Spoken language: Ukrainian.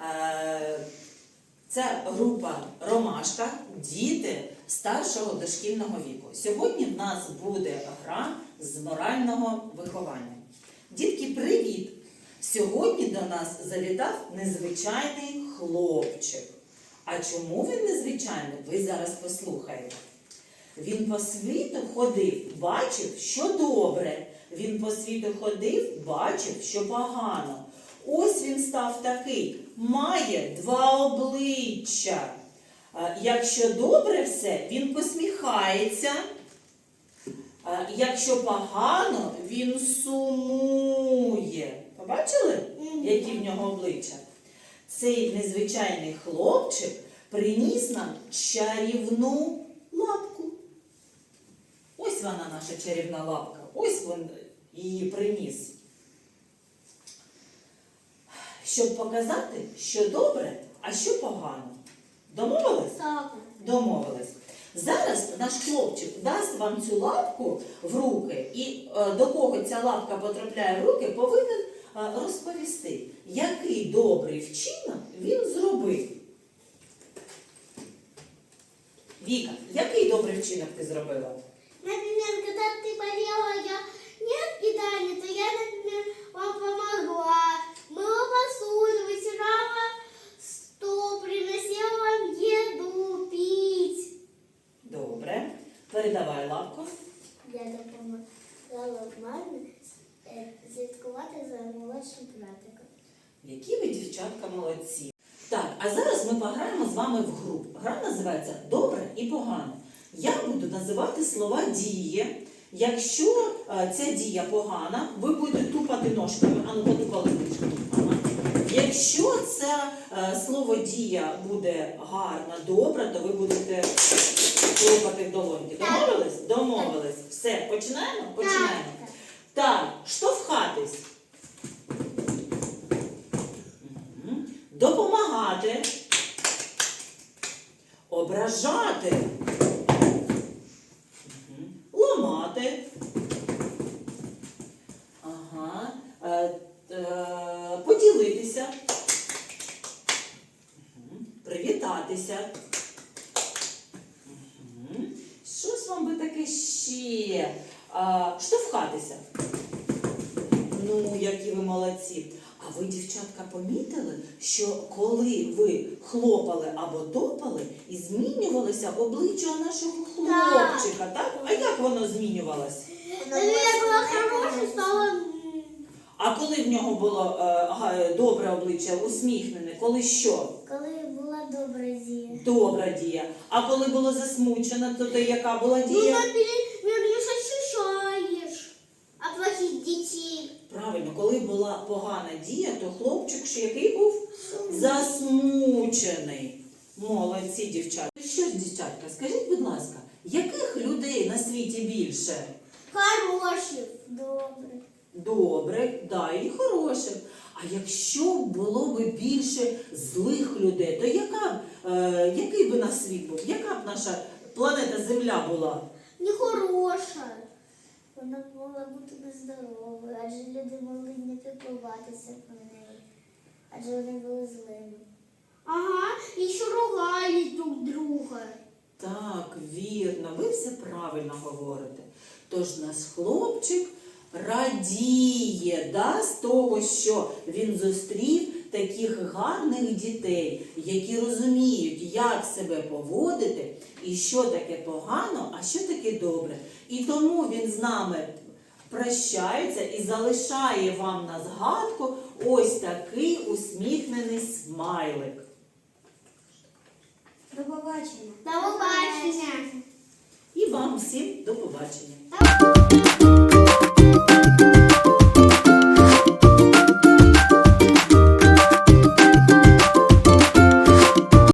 Е, це група Ромашка, діти старшого дошкільного віку. Сьогодні в нас буде гра з морального виховання. Дітки, привіт! Сьогодні до нас завітав незвичайний хлопчик. А чому він незвичайний? Ви зараз послухаєте. Він по світу ходив, бачив, що добре. Він по світу ходив, бачив, що погано. Ось він став такий, має два обличчя. Якщо добре все, він посміхається. Якщо погано, він сумує. Побачили, які в нього обличчя? Цей незвичайний хлопчик приніс нам чарівну лапку. Ось вона наша чарівна лапка. Ось він її приніс. Щоб показати, що добре, а що погано. Домовились? Так. Домовились. Зараз наш хлопчик дасть вам цю лапку в руки, і е, до кого ця лапка потрапляє в руки, повинен е, розповісти, який добрий вчинок він зробив. Віка, який добрий вчинок ти зробила? Например, когда ты болела, я нет питания, то я, например, вам помогла. Мыла посуду, вытирала стол, приносила вам еду, пить. Добре. Передавай лапку. Я допомагала мамі е, слідкувати за молодшим братиком. Які ви, дівчатка, молодці. Так, а зараз ми пограємо з вами в гру. Гра називається Добре і погано. Я буду називати слова дії. Якщо е, ця дія погана, ви будете тупати ножками. Ану, потупали ножками. Ага. Якщо це е, слово дія буде гарна, добра, то ви будете хлопати в долоньки. Домовились? Домовились. Все, починаємо? Починаємо. Так, штовхатись. Допомагати. Ображати. Мгм. Ламати. Ага. Е, е, поділитися. Мгм. Привітатися. Мгм. Щось вам би таке ще. А, штовхатися. Ну, які ви молодці. А ви, дівчатка, помітили, що коли ви хлопали або топали, і змінювалося обличчя нашого хлопчика, так? А як воно змінювалось? Коли я була хороша, А коли в нього було е, добре обличчя, усміхнене, коли що? Коли була добра дія. Добра дія. А коли було засмучено, то, то яка була Ну, дія? не ощущаешь от плохих детей. Правильно, коли була погана дія, то хлопчик ще який був? Засмучений. Молодці, дівчата. Що ж, дівчатка, скажіть, будь ласка, яких людей на світі більше? Хороших. Добре. Добре, да, і хороших. А якщо було би більше злих людей, то яка, е, який би наш світ був? Яка б наша планета Земля була? Нехороша. Вона могла бути нездоровою, адже люди могли не піклуватися про неї. Адже вони були злими. Ага, і ще ругались друг друга. Так, вірно, ви все правильно говорите. Тож наш хлопчик радіє да, з того, що він зустрів таких гарних дітей, які розуміють, як себе поводити, і що таке погано, а що таке добре. І тому він з нами прощається і залишає вам на згадку ось такий усміхнений смайлик. До побачення. До побачення. І вам всім до побачення.